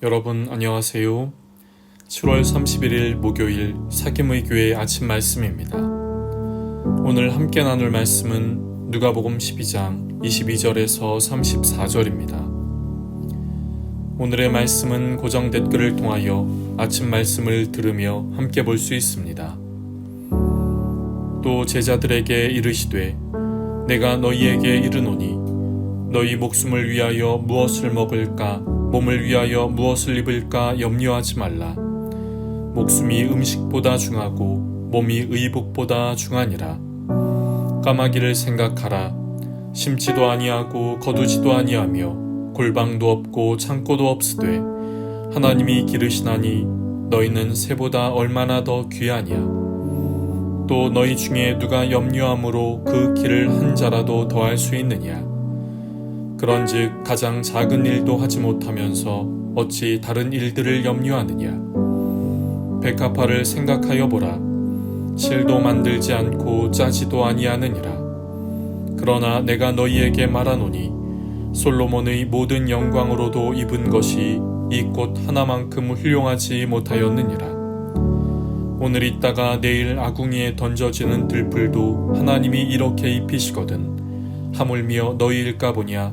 여러분 안녕하세요. 7월 31일 목요일 사김의 교회 아침 말씀입니다. 오늘 함께 나눌 말씀은 누가복음 12장 22절에서 34절입니다. 오늘의 말씀은 고정 댓글을 통하여 아침 말씀을 들으며 함께 볼 수 있습니다. 또 제자들에게 이르시되 내가 너희에게 이르노니 너희 목숨을 위하여 무엇을 먹을까 몸을 위하여 무엇을 입을까 염려하지 말라. 목숨이 음식보다 중하고 몸이 의복보다 중하니라. 까마귀를 생각하라. 심지도 아니하고 거두지도 아니하며 골방도 없고 창고도 없으되 하나님이 기르시나니 너희는 새보다 얼마나 더 귀하냐. 또 너희 중에 누가 염려함으로 그 길을 한 자라도 더할 수 있느냐. 그런즉 가장 작은 일도 하지 못하면서 어찌 다른 일들을 염려하느냐? 백합화를 생각하여 보라. 실도 만들지 않고 짜지도 아니하느니라. 그러나 내가 너희에게 말하노니 솔로몬의 모든 영광으로도 입은 것이 이 꽃 하나만큼 훌륭하지 못하였느니라. 오늘 있다가 내일 아궁이에 던져지는 들풀도 하나님이 이렇게 입히시거든 하물며 너희일까 보냐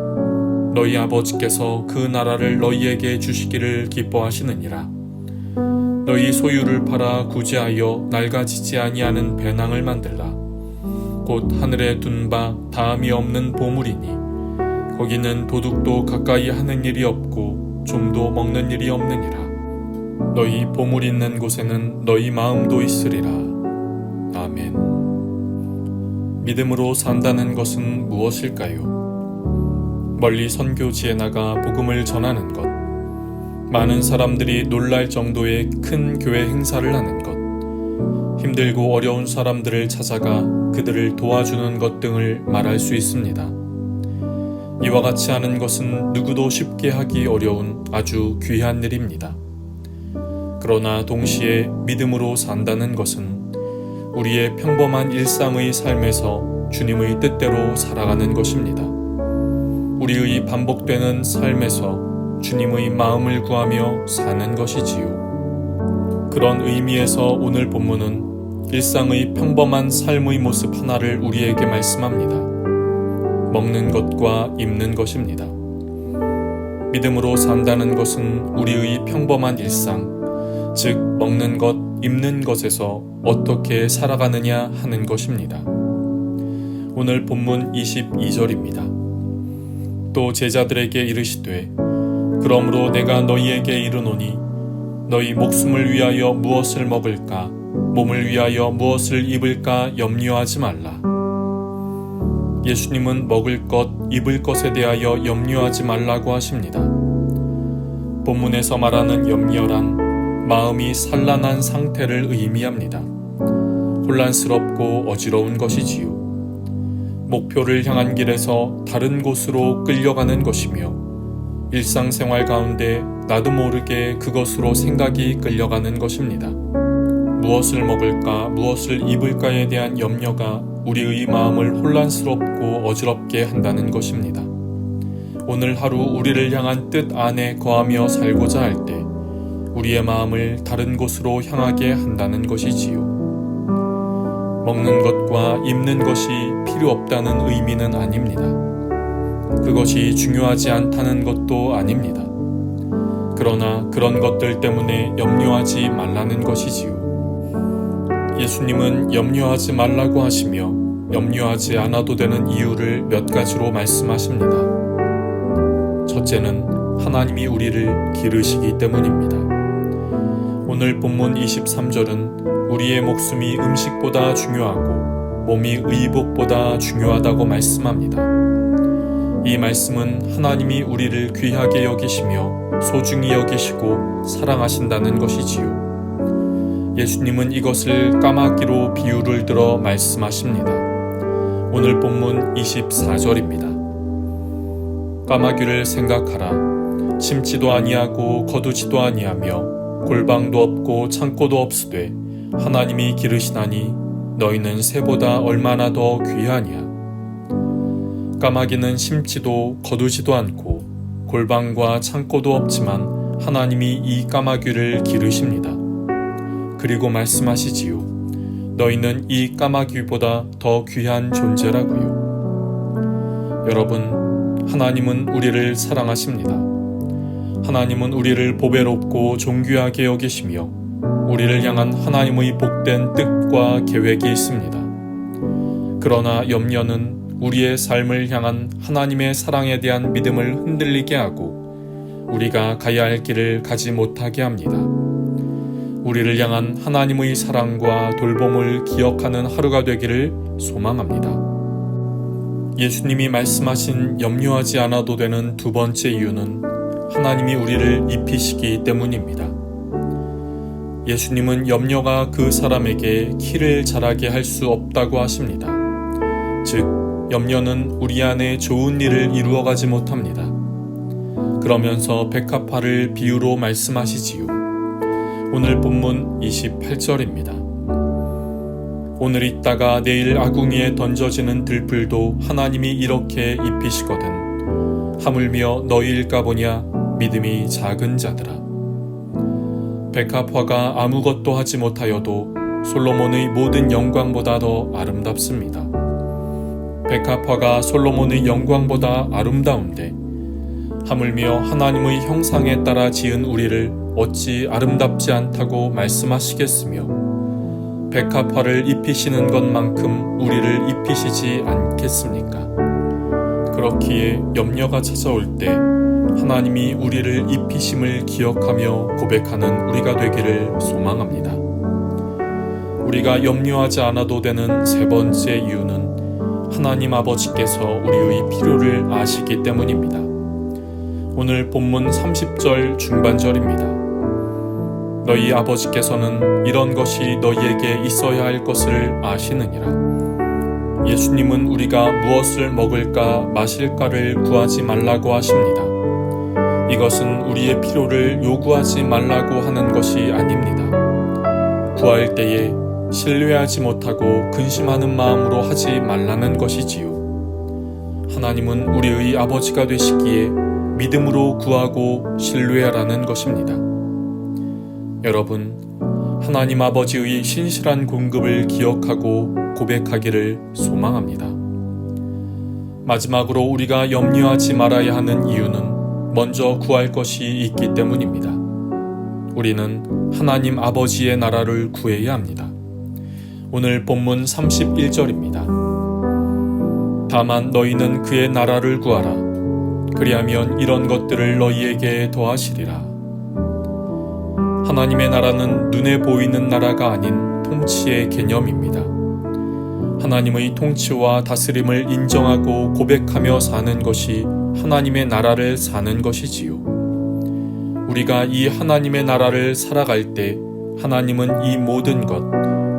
너희 아버지께서 그 나라를 너희에게 주시기를 기뻐하시느니라. 너희 소유를 팔아 구제하여 낡아지지 아니하는 배낭을 만들라. 곧 하늘에 둔 바 다음이 없는 보물이니 거기는 도둑도 가까이 하는 일이 없고 좀도 먹는 일이 없느니라. 너희 보물 있는 곳에는 너희 마음도 있으리라. 아멘. 믿음으로 산다는 것은 무엇일까요? 멀리 선교지에 나가 복음을 전하는 것, 많은 사람들이 놀랄 정도의 큰 교회 행사를 하는 것, 힘들고 어려운 사람들을 찾아가 그들을 도와주는 것 등을 말할 수 있습니다. 이와 같이 하는 것은 누구도 쉽게 하기 어려운 아주 귀한 일입니다. 그러나 동시에 믿음으로 산다는 것은 우리의 평범한 일상의 삶에서 주님의 뜻대로 살아가는 것입니다. 우리의 반복되는 삶에서 주님의 마음을 구하며 사는 것이지요. 그런 의미에서 오늘 본문은 일상의 평범한 삶의 모습 하나를 우리에게 말씀합니다. 먹는 것과 입는 것입니다. 믿음으로 산다는 것은 우리의 평범한 일상, 즉, 먹는 것, 입는 것에서 어떻게 살아가느냐 하는 것입니다. 오늘 본문 22절입니다. 또 제자들에게 이르시되 그러므로 내가 너희에게 이르노니 너희 목숨을 위하여 무엇을 먹을까 몸을 위하여 무엇을 입을까 염려하지 말라 예수님은 먹을 것, 입을 것에 대하여 염려하지 말라고 하십니다. 본문에서 말하는 염려란 마음이 산란한 상태를 의미합니다. 혼란스럽고 어지러운 것이지요. 목표를 향한 길에서 다른 곳으로 끌려가는 것이며 일상생활 가운데 나도 모르게 그것으로 생각이 끌려가는 것입니다. 무엇을 먹을까, 무엇을 입을까에 대한 염려가 우리의 마음을 혼란스럽고 어지럽게 한다는 것입니다. 오늘 하루 우리를 향한 뜻 안에 거하며 살고자 할 때 우리의 마음을 다른 곳으로 향하게 한다는 것이지요. 먹는 것과 입는 것이 필요 없다는 의미는 아닙니다. 그것이 중요하지 않다는 것도 아닙니다. 그러나 그런 것들 때문에 염려하지 말라는 것이지요. 예수님은 염려하지 말라고 하시며 염려하지 않아도 되는 이유를 몇 가지로 말씀하십니다. 첫째는 하나님이 우리를 기르시기 때문입니다. 오늘 본문 23절은 우리의 목숨이 음식보다 중요하고 몸이 의복보다 중요하다고 말씀합니다. 이 말씀은 하나님이 우리를 귀하게 여기시며 소중히 여기시고 사랑하신다는 것이지요. 예수님은 이것을 까마귀로 비유를 들어 말씀하십니다. 오늘 본문 24절입니다. 까마귀를 생각하라. 심지도 아니하고 거두지도 아니하며 골방도 없고 창고도 없으되 하나님이 기르시나니 너희는 새보다 얼마나 더 귀하냐. 까마귀는 심지도 거두지도 않고 골방과 창고도 없지만 하나님이 이 까마귀를 기르십니다. 그리고 말씀하시지요. 너희는 이 까마귀보다 더 귀한 존재라고요. 여러분, 하나님은 우리를 사랑하십니다. 하나님은 우리를 보배롭고 존귀하게 여기시며 우리를 향한 하나님의 복된 뜻과 계획이 있습니다. 그러나 염려는 우리의 삶을 향한 하나님의 사랑에 대한 믿음을 흔들리게 하고 우리가 가야 할 길을 가지 못하게 합니다. 우리를 향한 하나님의 사랑과 돌봄을 기억하는 하루가 되기를 소망합니다. 예수님이 말씀하신 염려하지 않아도 되는 두 번째 이유는 하나님이 우리를 입히시기 때문입니다. 예수님은 염려가 그 사람에게 키를 자라게 할 수 없다고 하십니다. 즉, 염려는 우리 안에 좋은 일을 이루어가지 못합니다. 그러면서 백합화를 비유로 말씀하시지요. 오늘 본문 28절입니다. 오늘 있다가 내일 아궁이에 던져지는 들풀도 하나님이 이렇게 입히시거든. 하물며 너희일까 보냐 믿음이 작은 자들아. 백합화가 아무것도 하지 못하여도 솔로몬의 모든 영광보다 더 아름답습니다. 백합화가 솔로몬의 영광보다 아름다운데 하물며 하나님의 형상에 따라 지은 우리를 어찌 아름답지 않다고 말씀하시겠으며 백합화를 입히시는 것만큼 우리를 입히시지 않겠습니까? 그렇기에 염려가 찾아올 때 하나님이 우리를 입히심을 기억하며 고백하는 우리가 되기를 소망합니다. 우리가 염려하지 않아도 되는 세 번째 이유는 하나님 아버지께서 우리의 필요를 아시기 때문입니다. 오늘 본문 30절 중반절입니다. 너희 아버지께서는 이런 것이 너희에게 있어야 할 것을 아시느니라. 예수님은 우리가 무엇을 먹을까 마실까를 구하지 말라고 하십니다. 이것은 우리의 필요를 요구하지 말라고 하는 것이 아닙니다. 구할 때에 신뢰하지 못하고 근심하는 마음으로 하지 말라는 것이지요. 하나님은 우리의 아버지가 되시기에 믿음으로 구하고 신뢰하라는 것입니다. 여러분, 하나님 아버지의 신실한 공급을 기억하고 고백하기를 소망합니다. 마지막으로 우리가 염려하지 말아야 하는 이유는 먼저 구할 것이 있기 때문입니다. 우리는 하나님 아버지의 나라를 구해야 합니다. 오늘 본문 31절입니다. 다만 너희는 그의 나라를 구하라. 그리하면 이런 것들을 너희에게 더하시리라. 하나님의 나라는 눈에 보이는 나라가 아닌 통치의 개념입니다. 하나님의 통치와 다스림을 인정하고 고백하며 사는 것이 하나님의 나라를 사는 것이지요. 우리가 이 하나님의 나라를 살아갈 때 하나님은 이 모든 것,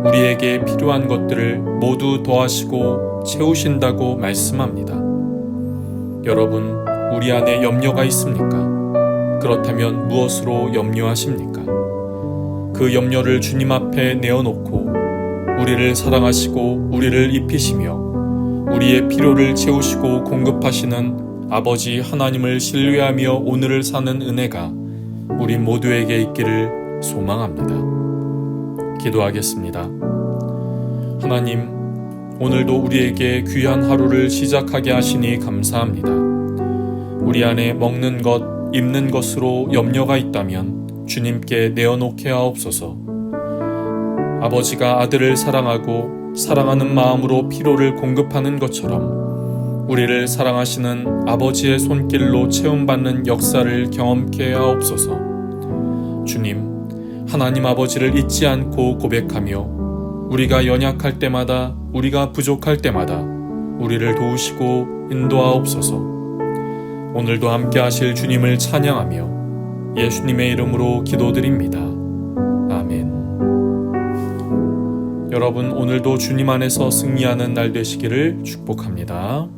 우리에게 필요한 것들을 모두 더하시고 채우신다고 말씀합니다. 여러분, 우리 안에 염려가 있습니까? 그렇다면 무엇으로 염려하십니까? 그 염려를 주님 앞에 내어놓고 우리를 사랑하시고 우리를 입히시며 우리의 필요를 채우시고 공급하시는 아버지 하나님을 신뢰하며 오늘을 사는 은혜가 우리 모두에게 있기를 소망합니다. 기도하겠습니다. 하나님, 오늘도 우리에게 귀한 하루를 시작하게 하시니 감사합니다. 우리 안에 먹는 것, 입는 것으로 염려가 있다면 주님께 내어놓게 하옵소서. 아버지가 아들을 사랑하고 사랑하는 마음으로 피로를 공급하는 것처럼 우리를 사랑하시는 아버지의 손길로 체험받는 역사를 경험케 하옵소서. 주님, 하나님 아버지를 잊지 않고 고백하며 우리가 연약할 때마다 우리가 부족할 때마다 우리를 도우시고 인도하옵소서. 오늘도 함께 하실 주님을 찬양하며 예수님의 이름으로 기도드립니다. 아멘. 여러분, 오늘도 주님 안에서 승리하는 날 되시기를 축복합니다.